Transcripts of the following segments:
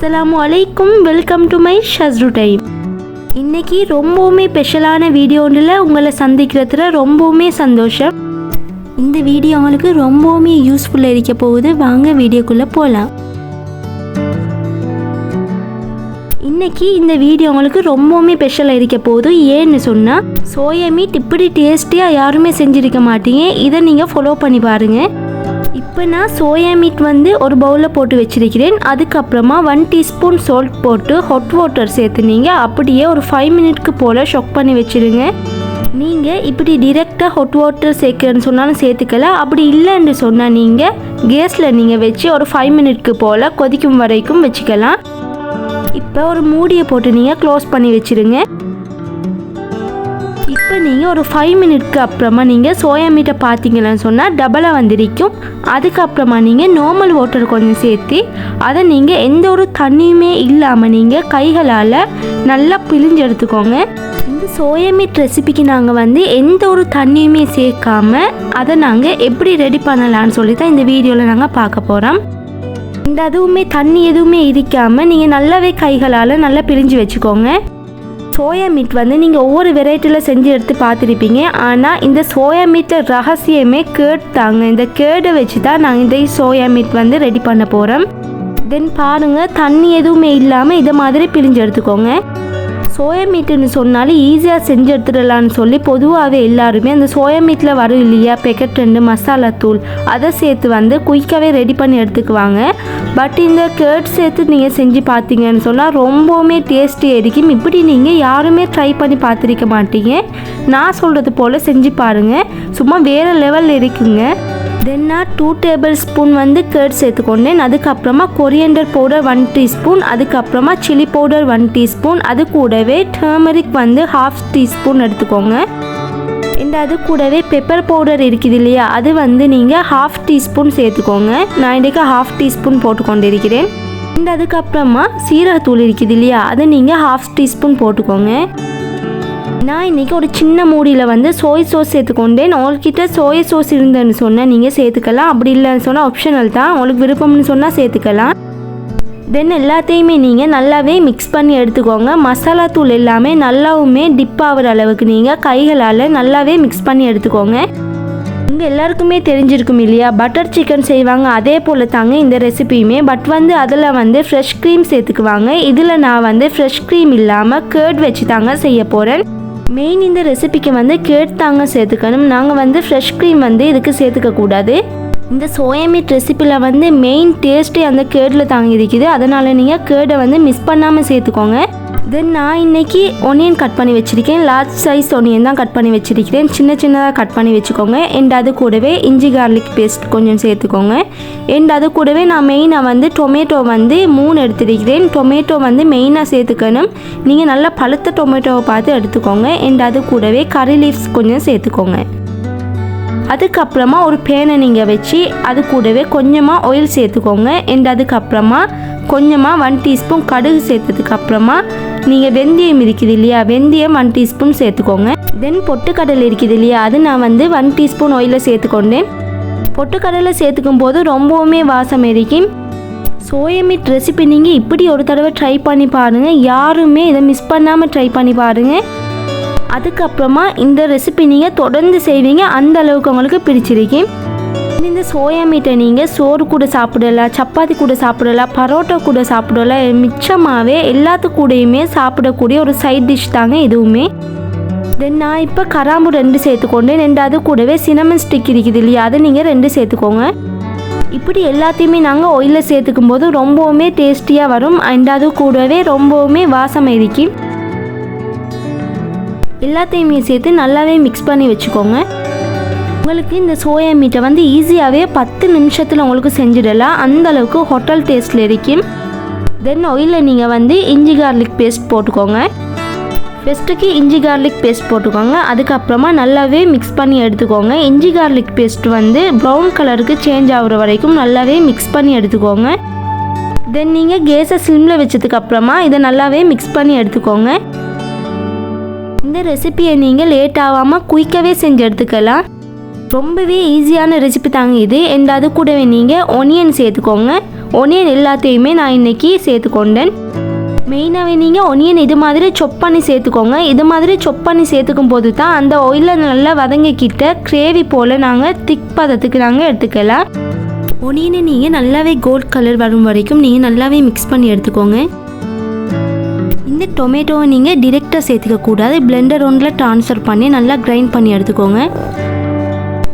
அஸ்லாம் அலைக்கும். Welcome to my ஷஸ்ரு டைம் இன்னைக்கு ரொம்பவுமே ஸ்பெஷலான வீடியோ ஒன்றில் உங்களை சந்திக்கிறதுல ரொம்பவுமே சந்தோஷம். இந்த வீடியோ உங்களுக்கு ரொம்பவுமே யூஸ்ஃபுல்லாக இருக்க போகுது. வாங்க வீடியோக்குள்ளே போகலாம் இன்னைக்கு இந்த வீடியோ உங்களுக்கு ரொம்பவுமே ஸ்பெஷலாக இருக்க போகுது. ஏன்னு சொன்னால் சோயா மீட் இப்படி டேஸ்டியாக யாருமே செஞ்சுருக்க மாட்டீங்க. இதை நீங்கள் ஃபாலோ பண்ணி பாருங்கள் இப்போ நான் சோயா மீட் வந்து ஒரு பவுலில் போட்டு வச்சிருக்கிறேன். அதுக்கப்புறமா ஒன் டீஸ்பூன் சால்ட் போட்டு ஹாட் வாட்டர் சேர்த்துனீங்க அப்படியே ஒரு ஃபைவ் மினிட்க்கு போல் ஷொக் பண்ணி வச்சிருங்க. நீங்கள் இப்படி டிரெக்டாக ஹாட் வாட்டர் சேர்க்குறேன்னு சொன்னாலும் சேர்த்துக்கலாம். அப்படி இல்லைன்னு சொன்னால் நீங்கள் கேஸில் நீங்கள் வச்சு ஒரு ஃபைவ் மினிட்க்கு போல் கொதிக்கும் வரைக்கும் வச்சுக்கலாம். இப்போ ஒரு மூடியை போட்டு நீங்கள் க்ளோஸ் பண்ணி வச்சிருங்க. இப்போ நீங்கள் ஒரு ஃபைவ் மினிட்க்கு அப்புறமா நீங்கள் சோயா மீட்டை பார்த்தீங்கன்னு சொன்னால் டபுளாக வந்திருக்கும். அதுக்கப்புறமா நீங்கள் நார்மல் வாட்டர் கொஞ்சம் சேர்த்து அதை நீங்கள் எந்த ஒரு தண்ணியுமே இல்லாமல் நீங்கள் கைகளால் நல்லா பிழிஞ்சு எடுத்துக்கோங்க. இந்த சோயா மீட் ரெசிபிக்கு நாங்கள் வந்து எந்த ஒரு தண்ணியுமே சேர்க்காம அதை நாங்கள் எப்படி ரெடி பண்ணலான்னு சொல்லி தான் இந்த வீடியோவில் நாங்கள் பார்க்க போகிறோம் இந்த அதுவுமே தண்ணி எதுவுமே இருக்காமல் நீங்கள் நல்லாவே கைகளால் நல்லா பிழிஞ்சு வச்சுக்கோங்க. சோயா மீட் வந்து நீங்கள் ஒவ்வொரு வெரைட்டியில் செஞ்சு எடுத்து பார்த்துருப்பீங்க. ஆனால் இந்த சோயா மீட்டில் ரகசியமே கேட் தாங்க. இந்த கேடை வச்சு தான் நாங்கள் இந்த சோயா மீட் வந்து ரெடி பண்ண போகிறோம் தென் பாருங்கள் தண்ணி எதுவுமே இல்லாமல் இதை மாதிரி பிழிஞ்சு எடுத்துக்கோங்க. சோயா மீட்டுன்னு சொன்னாலும் ஈஸியாக செஞ்சு எடுத்துடலான்னு சொல்லி பொதுவாகவே எல்லாருமே அந்த சோயா மீட்டில் வரும் இல்லையா? பெக்கெட் ரெண்டு மசாலா தூள். அதை சேர்த்து வந்து குயிக்காகவே ரெடி பண்ணி எடுத்துக்குவாங்க. பட் இந்த கேர்ட் சேர்த்து நீங்கள் செஞ்சு பார்த்தீங்கன்னு சொன்னால் ரொம்பவுமே டேஸ்டி இருக்கும். இப்படி நீங்கள் யாருமே ட்ரை பண்ணி பார்த்துருக்க மாட்டீங்க. நான் சொல்கிறது போல் செஞ்சு பாருங்கள் சும்மா வேறு லெவலில் இருக்குங்க. தென் நான் டூ டேபிள் ஸ்பூன் வந்து கேர்ட் சேர்த்துக்கொண்டேன். அதுக்கப்புறமா கொரியண்டர் பவுடர் ஒன் டீஸ்பூன் அதுக்கப்புறமா சில்லி பவுடர் ஒன் டீஸ்பூன் அது கூடவே டர்மரிக் வந்து ஹாஃப் டீஸ்பூன் எடுத்துக்கோங்க. இந்த அது கூடவே பெப்பர் பவுடர் இருக்குது இல்லையா அது வந்து நீங்கள் ஹாஃப் டீஸ்பூன் சேர்த்துக்கோங்க. நான் இன்றைக்கு ஹாஃப் டீஸ்பூன் போட்டுக்கொண்டு இருக்கிறேன் இந்த அதுக்கப்புறமா சீரகத்தூள் இருக்குது இல்லையா அது நீங்கள் ஹாஃப் டீஸ்பூன் போட்டுக்கோங்க. நான் இன்றைக்கி ஒரு சின்ன மூடியில் வந்து சோய் சோஸ் சேர்த்துக்கொண்டேன் உங்கள்கிட்ட சோய சோஸ் இருந்தேன்னு சொன்னால் நீங்கள் சேர்த்துக்கலாம். அப்படி இல்லைன்னு சொன்னால் ஆப்ஷனல் தான். உங்களுக்கு விருப்பம்னு சொன்னால் சேர்த்துக்கலாம். தென் எல்லாத்தையுமே நீங்கள் நல்லாவே மிக்ஸ் பண்ணி எடுத்துக்கோங்க. மசாலா தூள் எல்லாமே நல்லாவுமே டிப் ஆகிற அளவுக்கு நீங்கள் கைகளால் நல்லாவே மிக்ஸ் பண்ணி எடுத்துக்கோங்க. உங்கள் எல்லாருக்குமே தெரிஞ்சிருக்கும் இல்லையா? பட்டர் சிக்கன் செய்வாங்க. அதே போல் தாங்க இந்த ரெசிபியுமே பட் வந்து அதில் வந்து ஃப்ரெஷ் க்ரீம் சேர்த்துக்குவாங்க. இதில் நான் வந்து ஃப்ரெஷ் க்ரீம் இல்லாமல் கேர்ட் வச்சு தாங்க செய்ய போகிறேன் மெயின் இந்த ரெசிபிக்கு வந்து கேட் தாங்க சேர்த்துக்கணும். நாங்கள் வந்து ஃப்ரெஷ் க்ரீம் வந்து இதுக்கு சேர்த்துக்க கூடாது. இந்த சோயா மீட் ரெசிப்பியில் வந்து மெயின் டேஸ்ட்டே அந்த கேர்டில் தாங்க இருக்குது அதனால் நீங்கள் கேர்டை வந்து மிஸ் பண்ணாமல் சேர்த்துக்கோங்க. தென் நான் இன்னைக்கு ஒனியன் கட் பண்ணி வச்சுருக்கேன். லார்ஜ் சைஸ் ஒனியன் தான் கட் பண்ணி வச்சுருக்கிறேன். சின்ன சின்னதாக கட் பண்ணி வச்சுக்கோங்க. அண்ட் அது கூடவே இஞ்சி கார்லிக் பேஸ்ட் கொஞ்சம் சேர்த்துக்கோங்க. அண்ட் அது கூடவே நான் மெயினாக வந்து டொமேட்டோ வந்து மூணு எடுத்துருக்கிறேன். டொமேட்டோ வந்து மெயினாக சேர்த்துக்கணும். நீங்கள் நல்லா பழுத்த டொமேட்டோவை பார்த்து எடுத்துக்கோங்க. அண்ட் அது கூடவே கறி லீவ்ஸ் கொஞ்சம் சேர்த்துக்கோங்க. அதுக்கப்புறமா ஒரு பேனை நீங்கள் வச்சு அது கூடவே கொஞ்சமாக ஆயில் சேர்த்துக்கோங்க. அண்ட் அதுக்கப்புறமா கொஞ்சமாக ஒன் டீஸ்பூன் கடுகு சேர்த்ததுக்கப்புறமா நீங்கள் வெந்தயம் இருக்குது இல்லையா? வெந்தயம் ஒன் டீஸ்பூன் சேர்த்துக்கோங்க. தென் பொட்டுக்கடலை இருக்குது இல்லையா? அது நான் வந்து ஒன் டீஸ்பூன் ஆயிலில் சேர்த்துக்கொண்டேன். பொட்டுக்கடலை சேர்த்துக்கும் போது ரொம்பவுமே வாசம் இருக்கும் சோயா மீட் ரெசிபி நீங்கள் இப்படி ஒரு தடவை ட்ரை பண்ணி பாருங்கள் யாருமே இதை மிஸ் பண்ணாமல் ட்ரை பண்ணி பாருங்கள் அதுக்கப்புறமா இந்த ரெசிபி நீங்கள் தொடர்ந்து செய்வீங்க. அந்த அளவுக்கு உங்களுக்கு பிடிச்சிருக்கு. இந்த சோயா மீட்டை நீங்கள் சோறு கூட சாப்பிடலாம் சப்பாத்தி கூட சாப்பிடலாம் பரோட்டா கூட சாப்பிடலாம் மிச்சமாகவே எல்லாத்து கூடயுமே சாப்பிடக்கூடிய ஒரு சைட் டிஷ் தாங்க இதுவுமே தென் நான் இப்போ கராம்பு ரெண்டு சேர்த்துக்கொண்டேன் ரெண்டு அது கூடவே சினமன் ஸ்டிக் இருக்குது இல்லையா அதை நீங்கள் ரெண்டு சேர்த்துக்கோங்க. இப்படி எல்லாத்தையுமே நாங்கள் ஒயிலில் சேர்த்துக்கும் போது ரொம்பவுமே டேஸ்டியாக வரும். அண்ட் அது கூடவே ரொம்பவுமே வாசம் இருக்கும் எல்லாத்தையுமே சேர்த்து நல்லாவே மிக்ஸ் பண்ணி வச்சுக்கோங்க. உங்களுக்கு இந்த சோயா மீட்டை வந்து ஈஸியாகவே பத்து நிமிஷத்தில் உங்களுக்கு செஞ்சிடலாம். அந்த அளவுக்கு ஹோட்டல் டேஸ்ட்டில் இருக்கும் தென் ஆயிலில் நீங்கள் வந்து இஞ்சி கார்லிக் பேஸ்ட் போட்டுக்கோங்க. ஃபஸ்ட்டுக்கு இஞ்சி கார்லிக் பேஸ்ட் போட்டுக்கோங்க. அதுக்கப்புறமா நல்லாவே மிக்ஸ் பண்ணி எடுத்துக்கோங்க. இஞ்சி கார்லிக் பேஸ்ட் வந்து ப்ரௌன் கலருக்கு சேஞ்ச் ஆகுற வரைக்கும் நல்லாவே மிக்ஸ் பண்ணி எடுத்துக்கோங்க. தென் நீங்கள் கேஸை ஸ்லிம்மில் வச்சதுக்கப்புறமா இதை நல்லாவே மிக்ஸ் பண்ணி எடுத்துக்கோங்க. இந்த ரெசிபியை நீங்கள் லேட் ஆகாமல் குயிக்காகவே செஞ்சு எடுத்துக்கலாம். ரொம்பவே ஈஸியான ரெசிபி தாங்க இது. அண்ட் அது கூடவே நீங்கள் ஒனியன் சேர்த்துக்கோங்க. ஒனியன் எல்லாத்தையுமே நான் இன்னைக்கு சேர்த்துக்கொண்டேன். மெயினாகவே நீங்கள் ஒனியன் இது மாதிரி சொப் பண்ணி சேர்த்துக்கோங்க. இது மாதிரி சொப் பண்ணி சேர்த்துக்கும் போது தான் அந்த ஒயிலில் நல்லா வதங்கிக்கிட்ட கிரேவி போல் நாங்கள் திக் பதத்துக்கு நாங்கள் எடுத்துக்கலாம். ஒனியனை நீங்கள் நல்லாவே கோல்ட் கலர் வரும் வரைக்கும் நீங்கள் நல்லாவே மிக்ஸ் பண்ணி எடுத்துக்கோங்க. இந்த டொமேட்டோவை நீங்கள் டிரெக்டாக சேர்த்துக்க கூடாது. பிளெண்டர் ஒன்றில் ட்ரான்ஸ்ஃபர் பண்ணி நல்லா கிரைண்ட் பண்ணி எடுத்துக்கோங்க.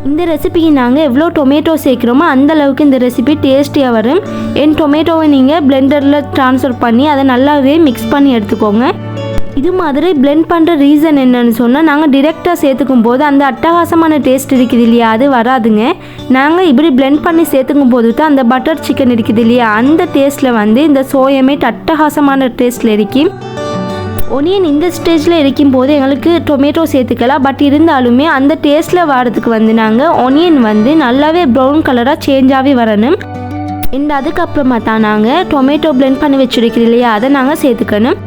இந்த ரெசிபிக்கு நாங்கள் எவ்வளோ டொமேட்டோ சேர்க்குறோமோ அந்த அளவுக்கு இந்த ரெசிபி டேஸ்டியாக வரும். என் டொமேட்டோவை நீங்கள் பிளெண்டரில் ட்ரான்ஸ்ஃபர் பண்ணி அதை நல்லாவே மிக்ஸ் பண்ணி எடுத்துக்கோங்க. இது மாதிரி பிளெண்ட் பண்ணுற ரீசன் என்னன்னு சொன்னால் நாங்கள் டிரெக்டாக சேர்த்துக்கும் போது அந்த அட்டகாசமான டேஸ்ட் இருக்குது இல்லையா அது வராதுங்க. நாங்கள் இப்படி பிளெண்ட் பண்ணி சேர்த்துக்கும் போது தான் அந்த பட்டர் சிக்கன் இருக்குது இல்லையா அந்த டேஸ்ட்டில் வந்து இந்த சோயமேட் அட்டகாசமான டேஸ்ட்டில் இருக்குது ஒனியன் இந்த ஸ்டேஜில் இருக்கும் போது எங்களுக்கு டொமேட்டோ சேர்த்துக்கலாம். பட் இருந்தாலுமே அந்த டேஸ்ட்டில் வரதுக்கு வந்து நாங்கள் ஒனியன் வந்து நல்லாவே ப்ரௌன் கலராக சேஞ்சாகவே வரணும். இந்த அதுக்கப்புறமா தான் நாங்கள் டொமேட்டோ பிளெண்ட் பண்ணி வச்சுருக்கிறோம் இல்லையா? அதை நாங்கள் சேர்த்துக்கணும்.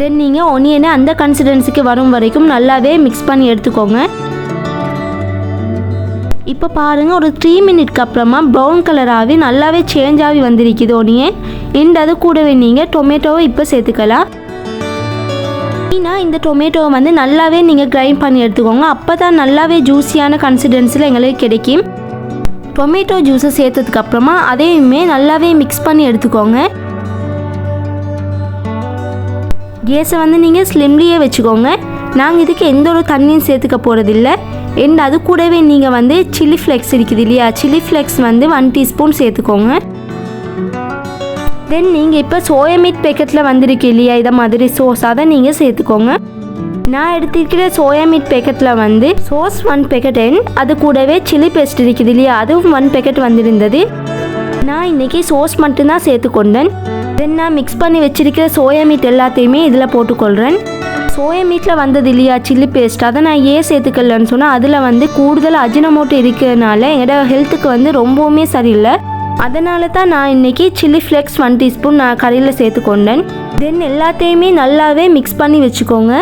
தென் நீங்கள் ஒனியனை அந்த கன்சிஸ்டன்சிக்கு வரும் வரைக்கும் நல்லாவே மிக்ஸ் பண்ணி எடுத்துக்கோங்க. இப்போ பாருங்கள் ஒரு த்ரீ மினிட்க்கு அப்புறமா ப்ரௌன் கலராகவே நல்லாவே சேஞ்ச் ஆகி வந்திருக்குது ஒனியன் இந்த அது கூடவே நீங்கள் டொமேட்டோவை இப்போ சேர்த்துக்கலாம். மெயினாக இந்த டொமேட்டோவை வந்து நல்லாவே நீங்கள் கிரைண்ட் பண்ணி எடுத்துக்கோங்க. அப்போ தான் நல்லாவே ஜூஸியான கன்சிஸ்டன்சியில் எங்களுக்கு கிடைக்கும். டொமேட்டோ ஜூஸை சேர்த்ததுக்கு அப்புறமா அதையுமே நல்லாவே மிக்ஸ் பண்ணி எடுத்துக்கோங்க. கேஸை வந்து நீங்கள் ஸ்லிம்லியே வச்சுக்கோங்க. நாங்கள் இதுக்கு எந்த ஒரு தண்ணியும் சேர்த்துக்க போகிறதில்ல அண்ட் அது கூடவே நீங்கள் வந்து சில்லி ஃப்ளெக்ஸ் இருக்குது இல்லையா? சில்லி ஃப்ளெக்ஸ் வந்து ஒன் டீஸ்பூன் சேர்த்துக்கோங்க. தென் நீங்கள் இப்போ சோயா மீட் பேக்கெட்டில் வந்திருக்கு இல்லையா? இதை மாதிரி சோஸ் அதை நீங்கள் சேர்த்துக்கோங்க. நான் எடுத்திருக்கிற சோயா மீட் பேக்கெட்டில் வந்து சோஸ் ஒன் பேக்கெட் என் அது கூடவே சில்லி பேஸ்ட் இருக்குது இல்லையா? அதுவும் ஒன் பேக்கெட் வந்திருந்தது. நான் இன்றைக்கி சோஸ் மட்டும்தான் சேர்த்துக்கொண்டேன். தென் நான் மிக்ஸ் பண்ணி வச்சிருக்கிற சோயா மீட் எல்லாத்தையுமே இதில் போட்டுக்கொள்கிறேன் சோயா மீட்டில் வந்தது இல்லையா? சில்லி பேஸ்ட் அதை நான் ஏன் சேர்த்துக்கலன்னு சொன்னால் அதில் வந்து கூடுதல் அஜினமோட்டோ இருக்கிறதுனால என்னோட ஹெல்த்துக்கு வந்து ரொம்பவுமே சரியில்லை. அதனால தான் நான் இன்னைக்கு சில்லி ஃப்ளெக்ஸ் ஒன் டீஸ்பூன் நான் கறியில் சேர்த்துக்கொண்டேன் தென் எல்லாத்தையுமே நல்லாவே மிக்ஸ் பண்ணி வச்சுக்கோங்க.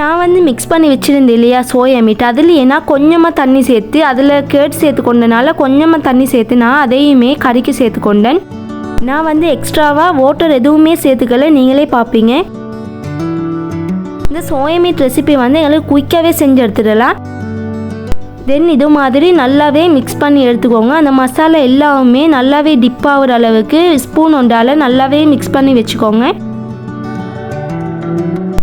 நான் வந்து மிக்ஸ் பண்ணி வச்சுருந்தேன் இல்லையா சோயா மீட் அதில் ஏன்னா கொஞ்சமாக தண்ணி சேர்த்து அதில் கேட் சேர்த்துக்கொண்டனால கொஞ்சமாக தண்ணி சேர்த்து நான் அதையுமே கறிக்கு சேர்த்துக்கொண்டேன் நான் வந்து எக்ஸ்ட்ராவாக வாட்டர் எதுவுமே சேர்த்துக்கல நீங்களே பார்ப்பீங்க. இந்த சோயா மீட் ரெசிபி வந்து எங்களுக்கு குயிக்காகவே செஞ்சு எடுத்துடலாம். தென் இது மாதிரி நல்லாவே மிக்ஸ் பண்ணி எடுத்துக்கோங்க. அந்த மசாலா எல்லாமே நல்லாவே டிப் ஆகிற அளவுக்கு ஸ்பூன் ஒன்றால் நல்லாவே மிக்ஸ் பண்ணி வச்சுக்கோங்க.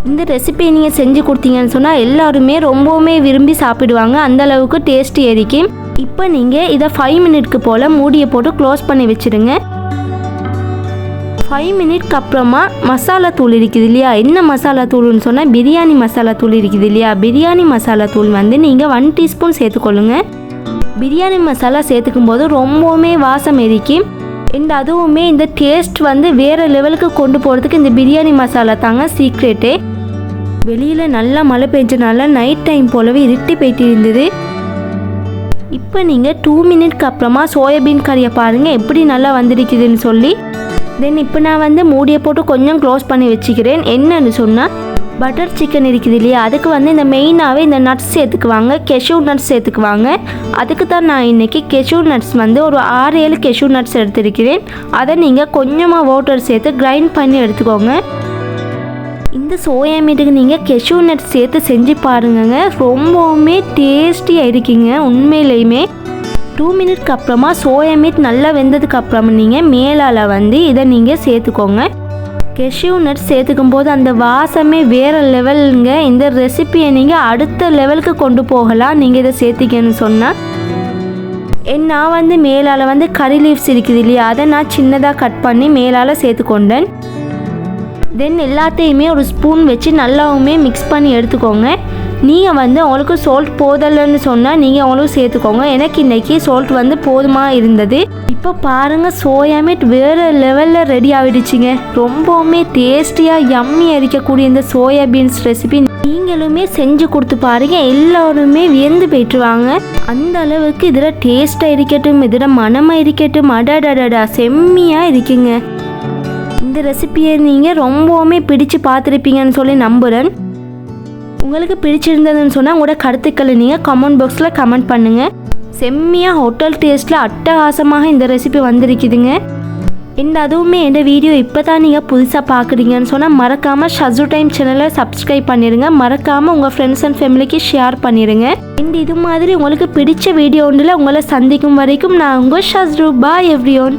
இந்த ரெசிபி நீங்கள் செஞ்சு கொடுத்தீங்கன்னு சொன்னால் எல்லாருமே ரொம்பவுமே விரும்பி சாப்பிடுவாங்க. அந்த அளவுக்கு டேஸ்ட் ஏறிக்கும். இப்போ நீங்கள் இதை ஃபைவ் மினிட்க்கு போல் மூடியை போட்டு க்ளோஸ் பண்ணி வச்சுருங்க. ஃபைவ் மினிட்க்கு அப்புறமா மசாலா தூள் இருக்குது இல்லையா? என்ன மசாலா தூள்னு சொன்னால் பிரியாணி மசாலா தூள் இருக்குது இல்லையா? பிரியாணி மசாலா தூள் வந்து நீங்கள் ஒன் டீஸ்பூன் சேர்த்துக்கொள்ளுங்க. பிரியாணி மசாலா சேர்த்துக்கும் போது ரொம்பவுமே வாசம் எரிக்கும் இந்த அதுவுமே இந்த டேஸ்ட் வந்து வேறு லெவலுக்கு கொண்டு போகிறதுக்கு இந்த பிரியாணி மசாலா தாங்க சீக்ரெட்டே வெளியில் நல்லா மழை பெஞ்சனால நைட் டைம் போலவே இருட்டி போயிட்டு இருந்தது. இப்போ நீங்கள் டூ மினிட்க்கு அப்புறமா சோயாபீன் கறியை பாருங்கள் எப்படி நல்லா வந்திருக்குதுன்னு சொல்லி. தென் இப்போ நான் வந்து மூடியை போட்டு கொஞ்சம் க்ளோஸ் பண்ணி வச்சுக்கிறேன். என்னன்னு சொன்னால் பட்டர் சிக்கன் இருக்குது இல்லையா? அதுக்கு வந்து இந்த மெயினாகவே இந்த நட்ஸ் சேர்த்துக்குவாங்க. கெஷூ நட்ஸ் சேர்த்துக்குவாங்க. அதுக்கு தான் நான் இன்றைக்கி கெஷூ நட்ஸ் வந்து ஒரு ஆறு ஏழு கெஷூ நட்ஸ் எடுத்திருக்கிறேன். அதை நீங்கள் கொஞ்சமாக வாட்டர் சேர்த்து கிரைண்ட் பண்ணி எடுத்துக்கோங்க. இந்த சோயா மீட்டுக்கு நீங்கள் கெஷூ நட்ஸ் சேர்த்து செஞ்சு பாருங்கங்க. ரொம்பவுமே டேஸ்டியாக இருக்கீங்க. உண்மையிலையுமே. டூ மினிட்க்கு அப்புறமா சோயா மீட் நல்லா வெந்ததுக்கு அப்புறம் நீங்கள் மேலால் வந்து இதை நீங்கள் சேர்த்துக்கோங்க. கெஷ்யூ நட்ஸ் சேர்த்துக்கும் போது அந்த வாசமே வேறு லெவலுங்க இந்த ரெசிபியை நீங்கள் அடுத்த லெவலுக்கு கொண்டு போகலாம். நீங்கள் இதை சேர்த்திக்கன்னு சொன்னால் நான் வந்து மேலால் வந்து கறி லீவ்ஸ் இருக்குது இல்லையா? அதை நான் சின்னதாக கட் பண்ணி மேலால் சேர்த்துக்கொண்டேன். தென் எல்லாத்தையுமே ஒரு ஸ்பூன் வச்சு நல்லாவுமே மிக்ஸ் பண்ணி எடுத்துக்கோங்க. நீங்கள் வந்து அவங்களுக்கு சால்ட் போதலைன்னு சொன்னால் நீங்கள் அவங்களுக்கு சேர்த்துக்கோங்க. எனக்கு இன்னைக்கு சால்ட் வந்து போதுமாக இருந்தது. இப்போ பாருங்கள் சோயா மீட் வேறு லெவலில் ரெடி ஆகிடுச்சிங்க ரொம்பவுமே டேஸ்டியாக யம்மி அரிக்கக்கூடிய இந்த சோயா பீன்ஸ் ரெசிபி நீங்களுமே செஞ்சு கொடுத்து பாருங்க. எல்லாருமே வியந்து போயிட்டுருவாங்க. அந்த அளவுக்கு இதில் டேஸ்ட்டாக இருக்கட்டும் இதில் மனமாக இருக்கட்டும் அடடடடா செம்மியாக இருக்குங்க. இந்த ரெசிபியை நீங்கள் ரொம்பவுமே பிடிச்சு பார்த்துருப்பீங்கன்னு சொல்லி நம்புகிறேன் உங்களுக்கு பிடிச்சிருந்ததுன்னு சொன்னால் உங்களோட கருத்துக்களை நீங்கள் கமெண்ட் பாக்ஸில் கமெண்ட் பண்ணுங்கள் செம்மியாக ஹோட்டல் டேஸ்ட்டில் அட்டகாசமாக இந்த ரெசிபி வந்திருக்குதுங்க. இந்த அதுவுமே இந்த வீடியோ இப்போ தான் நீங்கள் புதுசாக பார்க்குறீங்கன்னு சொன்னால் மறக்காமல் ஷசு டைம் சேனலை சப்ஸ்கிரைப் பண்ணிடுங்க மறக்காமல் உங்கள் ஃப்ரெண்ட்ஸ் அண்ட் ஃபேமிலிக்கு ஷேர் பண்ணிடுங்க இந்த இது மாதிரி உங்களுக்கு பிடிச்ச வீடியோ ஒன்றில் உங்களை சந்திக்கும் வரைக்கும் நான் உங்கள் ஷஸ்ரு பாய் எவ்ரியோன்